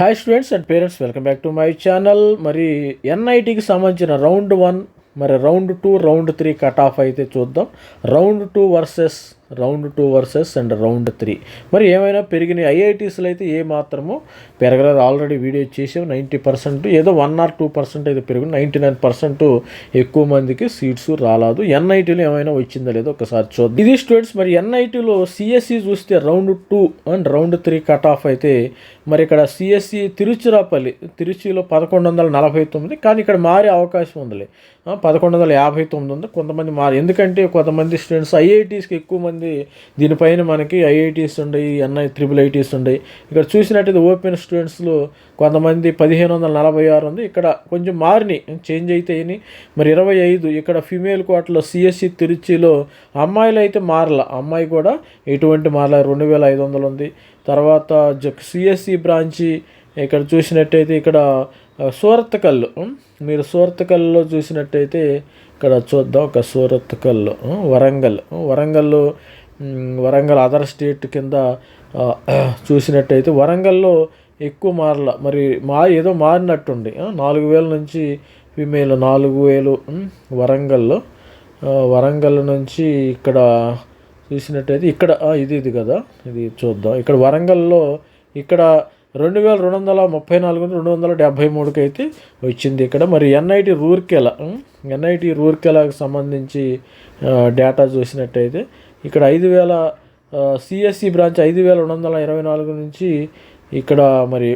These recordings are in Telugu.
Hi students and parents welcome back to my channel మరి ఎన్ఐటికి సంబంధించిన రౌండ్ వన్ మరి round two round three cut off అయితే చూద్దాం. Round two versus round two versus and round three. మరి ఏమైనా పెరిగినాయి ఐఐటీస్లో అయితే ఏ మాత్రము పెరగలేదు. ఆల్రెడీ వీడియో చేసాం నైంటీ పర్సెంట్ ఏదో వన్ ఆర్ టూ పర్సెంట్ అయితే పెరిగింది. నైంటీ నైన్ పర్సెంట్ ఎక్కువ మందికి సీట్స్ రాలేదు. ఎన్ఐటీలో ఏమైనా వచ్చిందో లేదో ఒకసారి చూద్దాం. ఇది స్టూడెంట్స్ మరి ఎన్ఐటీలో సిఎస్సి చూస్తే round two and round three cut off అయితే మరి ఇక్కడ సిఎస్సి తిరుచిరాపల్లి తిరుచిలో పదకొండు వందల నలభై తొమ్మిది కానీ ఇక్కడ మారే అవకాశం ఉందిలే. పదకొండు వందల యాభై తొమ్మిది ఉంది. కొంతమంది మారి ఎందుకంటే కొంతమంది స్టూడెంట్స్ ఐఐటీస్కి ఎక్కువ మంది దీనిపైన మనకి ఐఐటీస్ ఉన్నాయి ఎన్ఐ త్రిబుల్ ఐటీస్ ఉన్నాయి ఇక్కడ చూసినట్టయితే ఓపెన్ స్టూడెంట్స్లో కొంతమంది పదిహేను వందల నలభై ఆరు ఉంది. ఇక్కడ కొంచెం మారినాయి చేంజ్ అయితే మరి ఇరవై ఐదు ఇక్కడ ఫిమేల్ కోటలో సిఎస్సి తిరుచిలో అమ్మాయిలు అయితే మారల. అమ్మాయి కూడా ఎటువంటి మారల రెండు వేల ఐదు వందలు ఉంది. తర్వాత సిఎస్సి బ్రాంచి ఇక్కడ చూసినట్టయితే ఇక్కడ సూరత్కల్లు మీరు సూరత్కల్లో చూసినట్టయితే ఇక్కడ చూద్దాం ఒక సూరత్కల్లు ఉం? వరంగల్. వరంగల్లో వరంగల్ అదర్ స్టేట్ కింద చూసినట్టయితే వరంగల్లో ఎక్కువ మారల. మరి మా ఏదో మారినట్టుంది నాలుగు వేల నుంచి ఫీమేల్ నాలుగు వేలు వరంగల్లో. వరంగల్ నుంచి ఇక్కడ చూసినట్టయితే ఇక్కడ ఇది ఇది కదా. ఇది చూద్దాం. ఇక్కడ వరంగల్లో ఇక్కడ రెండు వేల రెండు వందల ముప్పై నాలుగు నుండి రెండు వందల డెబ్బై మూడుకి అయితే వచ్చింది ఇక్కడ. మరి ఎన్ఐటి రూర్కెలా ఎన్ఐటి రూర్కెలాకు సంబంధించి డేటా చూసినట్టయితే ఇక్కడ ఐదు వేల సిఎస్సి బ్రాంచ్ ఐదు వేల రెండు వందల ఇరవై నాలుగు నుంచి ఇక్కడ మరి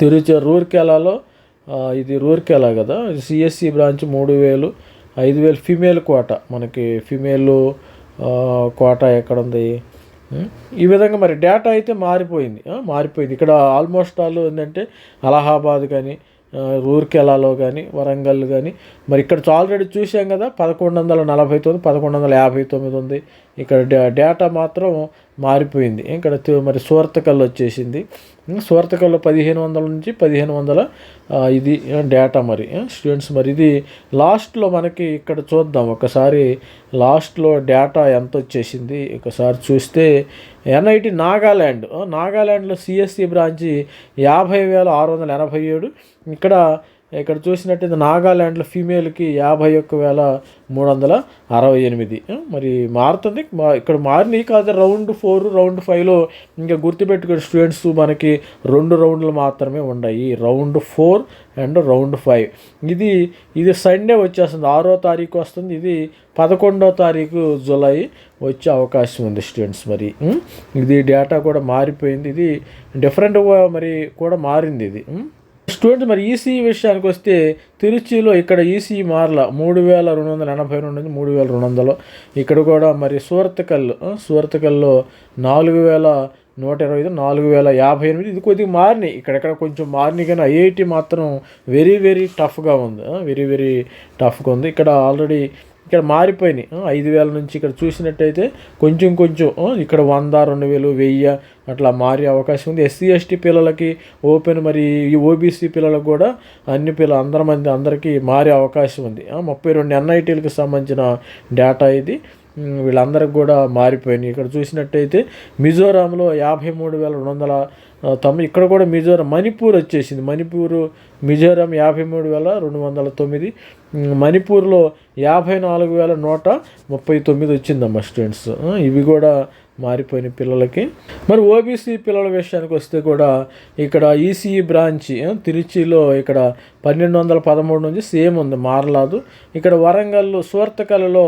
తిరుచి రూర్కెలాలో ఇది రూర్కెలా కదా సిఎస్సి బ్రాంచ్ మూడు వేలు ఐదు వేలు ఫిమేల్ కోట. మనకి ఫిమేల్ కోట ఎక్కడ ఉంది? ఈ విధంగా మరి డేటా అయితే మారిపోయింది. మారిపోయింది. ఇక్కడ ఆల్మోస్ట్ ఆల్ ఏంటంటే అలహాబాద్ కానీ రూర్కెలాలో కానీ వరంగల్ కానీ మరి ఇక్కడ ఆల్రెడీ చూసాం కదా పదకొండు వందల నలభై తొమ్మిది పదకొండు వందల యాభై తొమ్మిది ఉంది. ఇక్కడ డే- డేటా మాత్రం మారిపోయింది. ఇక్కడ మరి సూరతకల్ వచ్చేసింది. సూరతకల్లో పదిహేను వందల నుంచి పదిహేను వందల ఇది డేటా మరి. స్టూడెంట్స్ మరి ఇది లాస్ట్లో మనకి ఇక్కడ చూద్దాం. ఒకసారి లాస్ట్లో డేటా ఎంత వచ్చేసింది? ఒకసారి చూస్తే ఎన్ఐటి నాగాల్యాండ్ నాగాల్యాండ్లో సిఎస్సి బ్రాంచి యాభై వేల ఆరు వందల ఎనభై ఏడు. ఇక్కడ ఇక్కడ చూసినట్టయితే నాగాల్యాండ్లో ఫీమేల్కి యాభై ఒక్క వేల మూడు వందల అరవై ఎనిమిది. మరి మారుతుంది. మా- ఇక్కడ మారినాయి కాదు రౌండ్ ఫోర్ రౌండ్ ఫైవ్లో ఇంకా గుర్తుపెట్టుకునే స్టూడెంట్స్ మనకి రెండు రౌండ్లు మాత్రమే ఉన్నాయి. Round four and round five. ఇది ఇది సండే వచ్చేస్తుంది. ఆరో తారీఖు వస్తుంది. ఇది పదకొండో తారీఖు జూలై వచ్చే అవకాశం ఉంది స్టూడెంట్స్ మరి. ఇది డేటా కూడా మారిపోయింది. ఇది డిఫరెంట్గా మరి కూడా మారింది ఇది. స్టూడెంట్స్ మరి ఈసీ విషయానికి వస్తే తిరుచిలో ఇక్కడ ఈసీ మార్ల మూడు వేల రెండు వందల ఎనభై రెండు నుంచి మూడు వేల రెండు వందలు. ఇక్కడ కూడా మరి సూరతకల్ ఆ, నాలుగు వేల నూట ఇరవై ఐదు నాలుగు వేల యాభై ఎనిమిది. ఇది కొద్దిగా మారినాయి. ఇక్కడెక్కడ కొంచెం మారినాయి కానీ ఐఐటి మాత్రం వెరీ వెరీ టఫ్గా ఉంది. వెరీ వెరీ టఫ్గా ఉంది. ఇక్కడ ఆల్రెడీ ఇక్కడ మారిపోయినాయి. ఐదు వేల నుంచి ఇక్కడ చూసినట్టయితే కొంచెం కొంచెం ఇక్కడ వంద రెండు వేలు వెయ్యి అట్లా మారే అవకాశం ఉంది. ఎస్సీ ఎస్టీ పిల్లలకి ఓపెన్ మరి ఈ ఓబీసీ పిల్లలకు కూడా అన్ని పిల్లలు అందరి మంది అందరికీ మారే అవకాశం ఉంది. ముప్పై రెండు ఎన్ఐటీలకు సంబంధించిన డేటా ఇది. వీళ్ళందరికి కూడా మారిపోయినాయి. ఇక్కడ చూసినట్టయితే మిజోరాంలో యాభై మూడు వేల రెండు వందల తొమ్మిది ఇక్కడ కూడా మిజోరాం మణిపూర్ వచ్చేసింది. మణిపూర్ మిజోరాం యాభై మూడు వేల రెండు వందల తొమ్మిది మణిపూర్లో యాభై నాలుగు వేల నూట ముప్పై తొమ్మిది వచ్చిందమ్మా స్టూడెంట్స్ ఇవి కూడా మారిపోయిన పిల్లలకి. మరి ఓబీసీ పిల్లల విషయానికి వస్తే కూడా ఇక్కడ ఈసీఈ బ్రాంచ్ తిరుచిలో ఇక్కడ పన్నెండు వందల పదమూడు నుంచి సేమ్ ఉంది మారలాదు. ఇక్కడ వరంగల్ సూర్తకలలో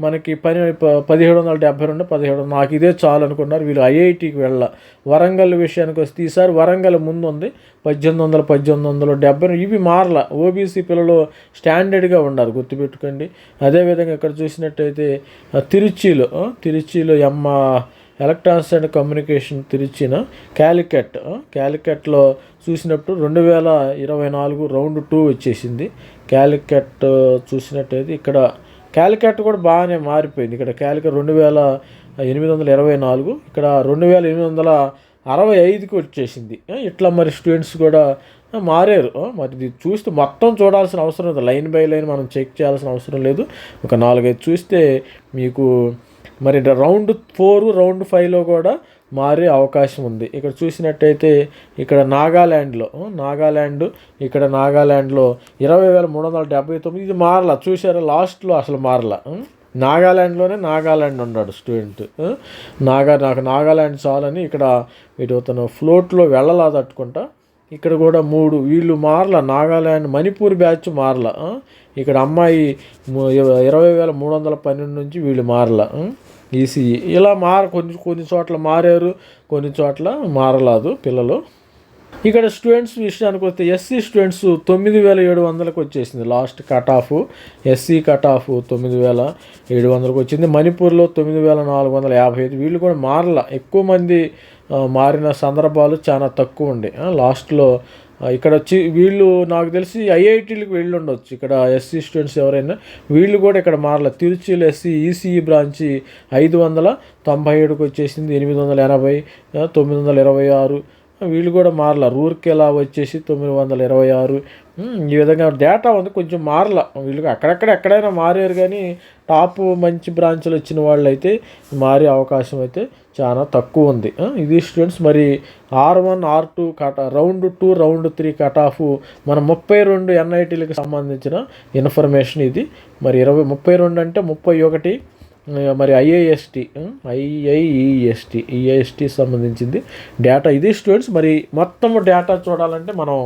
మనకి పని ప- పదిహేడు వందల డెబ్బై రెండు పదిహేడు నాకు ఇదే చాలు అనుకున్నారు. వీళ్ళు ఐఐటికి వెళ్ళ. వరంగల్ విషయానికి వస్తే ఈసారి వరంగల్ ముందు ఉంది పద్దెనిమిది వందల పద్దెనిమిది వందల డెబ్బై ఇవి మారల. ఓబీసీ పిల్లలు స్టాండర్డ్గా ఉన్నారు గుర్తుపెట్టుకోండి. అదేవిధంగా ఇక్కడ చూసినట్టయితే తిరుచిలో తిరుచిలో ఎమ్మ ఎలక్ట్రానిక్స్ అండ్ కమ్యూనికేషన్ తిరిచిన క్యాలికట్ క్యాలికెట్లో క్యాలికట్లో చూసినప్పుడు రెండు వేల ఇరవై నాలుగు రౌండ్ టూ వచ్చేసింది. క్యాలికట్ చూసినట్టయితే ఇక్కడ క్యాలికట్ కూడా బాగానే మారిపోయింది. ఇక్కడ క్యాలికట్ రెండు వేల ఎనిమిది వందల ఇరవై నాలుగు ఇక్కడ రెండు వేల ఎనిమిది వందల అరవై ఐదుకి వచ్చేసింది. ఇట్లా మరి స్టూడెంట్స్ కూడా మారారు. మరి ఇది చూస్తే మొత్తం చూడాల్సిన అవసరం లేదు. లైన్ బై లైన్ మనం చెక్ చేయాల్సిన అవసరం లేదు. ఒక నాలుగైదు చూస్తే మీకు మరి రౌండ్ ఫోర్ రౌండ్ ఫైవ్లో కూడా మారే అవకాశం ఉంది. ఇక్కడ చూసినట్టయితే ఇక్కడ నాగాల్యాండ్లో నాగాల్యాండ్ ఇక్కడ నాగాల్యాండ్లో ఇరవై వేల మూడు వందల డెబ్బై తొమ్మిది ఇది మారలా. చూసారా లాస్ట్లో అసలు మారలా. నాగాల్యాండ్లోనే నాగాల్యాండ్ ఉన్నాడు స్టూడెంట్. నాగా నాకు నాగాల్యాండ్ చాలని ఇక్కడ ఇటు తను ఫ్లోట్లో వెళ్ళలా తట్టుకుంటా. ఇక్కడ కూడా మూడు వీళ్ళు మారల. నాగాల్యాండ్ మణిపూర్ బ్యాచ్ మారల. ఇక్కడ అమ్మాయి ఇరవై వేల మూడు వందల పన్నెండు నుంచి వీళ్ళు మారల. ఈసీఈ ఇలా మార కొన్ని కొన్ని చోట్ల మారారు కొన్ని చోట్ల మారలేదు పిల్లలు. ఇక్కడ స్టూడెంట్స్ విషయానికి వస్తే ఎస్సీ స్టూడెంట్స్ తొమ్మిది వేల ఏడు వందలకు వచ్చేసింది last cut off. SC cut off తొమ్మిది వేల ఏడు వందలకు వచ్చింది. మణిపూర్లో తొమ్మిది వేల నాలుగు వందల యాభై ఐదు. వీళ్ళు కూడా మారల. ఎక్కువ మంది మారిన సందర్భాలు చాలా తక్కువ ఉండే. లాస్ట్లో ఇక్కడ వచ్చి వీళ్ళు నాకు తెలిసి ఐఐటీలకు వెళ్ళి ఉండొచ్చు ఇక్కడ ఎస్సీ స్టూడెంట్స్ ఎవరైనా వీళ్ళు కూడా ఇక్కడ మారల. తిరుచిలో ఎస్సీ ఈసీఈ బ్రాంచి ఐదు వందల తొంభై ఏడుకు వచ్చేసింది ఎనిమిది వందల ఎనభై తొమ్మిది వందల ఇరవై ఆరు వీళ్ళు కూడా మారల. రూర్కెలా వచ్చేసి తొమ్మిది వందల ఇరవై ఆరు. ఈ విధంగా డేటా ఉంది కొంచెం మారల. వీళ్ళు అక్కడక్కడ ఎక్కడైనా మారారు కానీ టాప్ మంచి బ్రాంచ్లు వచ్చిన వాళ్ళు అయితే మారే అవకాశం అయితే చాలా తక్కువ ఉంది. ఇది స్టూడెంట్స్ మరి R one R two cut round two round three cut off మన ముప్పై రెండు ఎన్ఐటీలకు సంబంధించిన ఇన్ఫర్మేషన్ ఇది. మరి ఇరవై ముప్పై రెండు అంటే ముప్పై ఒకటి మరి ఐఏఎస్టి ఐఐఈఎస్టి ఈఐఎస్టి సంబంధించింది డేటా ఇది స్టూడెంట్స్ మరి మొత్తం డేటా చూడాలంటే మనం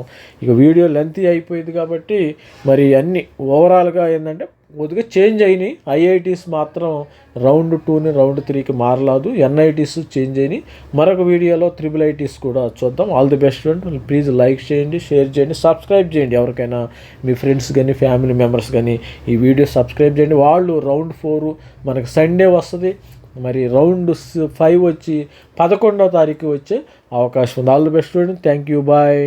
ఇక వీడియో లెంతీ అయిపోయింది కాబట్టి మరి అన్ని ఓవరాల్గా ఏంటంటే కొద్దిగా చేంజ్ అయినాయి. ఐఐటీస్ మాత్రం రౌండ్ టూని రౌండ్ త్రీకి మారలేదు. ఎన్ఐటీస్ చేంజ్ అయినాయి. మరొక వీడియోలో త్రిబుల్ ఐటీస్ కూడా చూద్దాం. All the best student please like చేయండి షేర్ చేయండి సబ్స్క్రైబ్ చేయండి. ఎవరికైనా మీ ఫ్రెండ్స్ కానీ ఫ్యామిలీ మెంబర్స్ కానీ ఈ వీడియో సబ్స్క్రైబ్ చేయండి. వాళ్ళు రౌండ్ ఫోర్ మనకి సండే వస్తుంది. మరి రౌండ్ ఫైవ్ వచ్చి పదకొండవ తారీఖు వచ్చే అవకాశం ఉంది. All the best student thank you bye